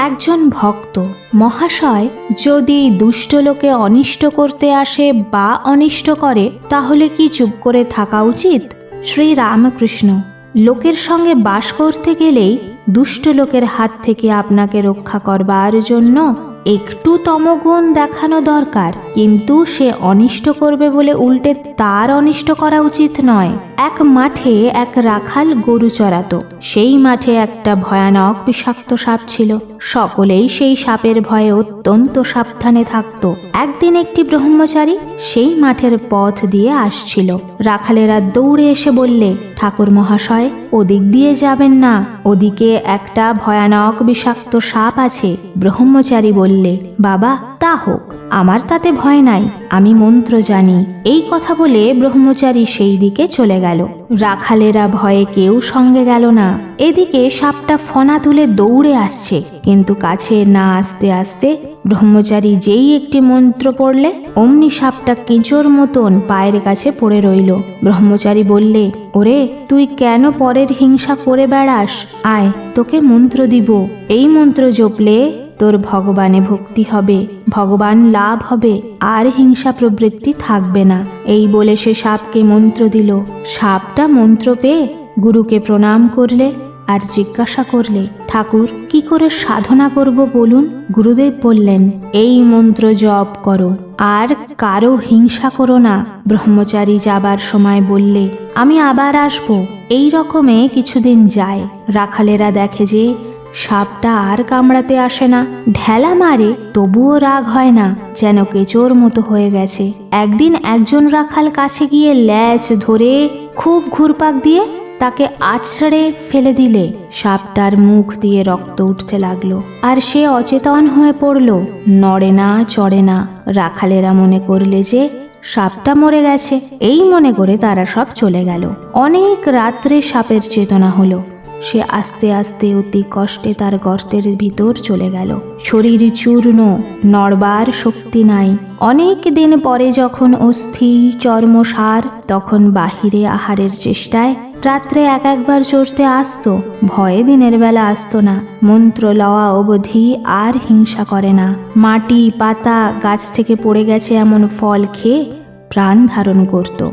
একজন ভক্ত। মহাশয়, যদি দুষ্ট লোকে অনিষ্ট করতে আসে বা অনিষ্ট করে, তাহলে কি চুপ করে থাকা উচিত? শ্রী রামকৃষ্ণ লোকের সঙ্গে বাস করতে গেলেই দুষ্ট লোকের হাত থেকে আপনাকে রক্ষা করবার জন্য একটু তমগুণ দেখানো দরকার, কিন্তু সে অনিষ্ট করবে বলে উল্টে তার অনিষ্ট করা উচিত নয়। এক মাঠে এক রাখাল গরু চড়াত। সেই মাঠে একটা ভয়ানক বিষাক্ত সাপ ছিল। সকলেই সেই সাপের ভয়ে অত্যন্ত সাবধানে থাকত। একদিন একটি ব্রহ্মচারী সেই মাঠের পথ দিয়ে আসছিল। রাখালেরা দৌড়ে এসে বললে, ঠাকুর মহাশয়, ওদিক দিয়ে যাবেন না। ওদিকে একটা ভয়ানক বিষাক্ত সাপ আছে। ব্রহ্মচারী বললে, বাবা, তা হোক। আমার তাতে ভয় নাই, আমি মন্ত্র জানি। এই কথা বলে ব্রহ্মচারী সেই দিকে চলে গেল। রাখালেরা ভয়ে কেউ সঙ্গে গেল না। এদিকে সাপটা ফনা তুলে দৌড়ে আসছে, কিন্তু কাছে না আসতে আসতে ব্রহ্মচারী যেই একটি মন্ত্র পড়লে, অমনি সাপটা কেঁচোর মতন পায়ের কাছে পড়ে রইল। ব্রহ্মচারী বললে, ওরে, তুই কেন পরের হিংসা করে বেড়াস? আয়, তোকে মন্ত্র দিব। এই মন্ত্র জপলে তোর ভগবানে ভক্তি হবে। ভগবান লাভ হবে, আর হিংসা প্রবৃত্তি থাকবে না। এই বলে সে সাপকে মন্ত্র দিল। সাপটা মন্ত্র পেয়ে গুরুকে প্রণাম করলে আর জিজ্ঞাসা করলে, ঠাকুর, কি করে সাধনা করব বলুন? গুরুদেব বললেন, এই মন্ত্র জপ করো, আর কারও হিংসা করো না। ব্রহ্মচারী যাবার সময় বললে, আমি আবার আসব। এই রকমে কিছুদিন যায়। রাখালেরা দেখে যে সাপটা আর কামড়াতে আসে না। ঢেলা মারে, তবুও রাগ হয় না, যেন কেচোর মতো হয়ে গেছে। একদিন একজন রাখাল কাছে গিয়ে ল্যাচ ধরে খুব ঘুরপাক দিয়ে তাকে আছড়ে ফেলে দিলে। সাপটার মুখ দিয়ে রক্ত উঠতে লাগল। আর সে অচেতন হয়ে পড়ল। নড়ে না, চড়ে না। রাখালেরা মনে করলে যে সাপটা মরে গেছে। এই মনে করে তারা সব চলে গেল। অনেক রাত্রে সাপের চেতনা হলো। সে আস্তে আস্তে অতি কষ্টে তার গর্তের ভিতর চলে গেল। শরীর চূর্ণ, নড়বার শক্তি নাই। অনেক দিন পরে যখন অস্থি চর্মসার তখন বাহিরে আহারের চেষ্টায়। রাত্রে এক একবার চড়তে আসতো, ভয়ে দিনের বেলা আসতো না। মন্ত্র লওয়া অবধি আর হিংসা করে না। মাটি, পাতা, গাছ থেকে পড়ে গেছে এমন ফল খেয়ে প্রাণ ধারণ করত।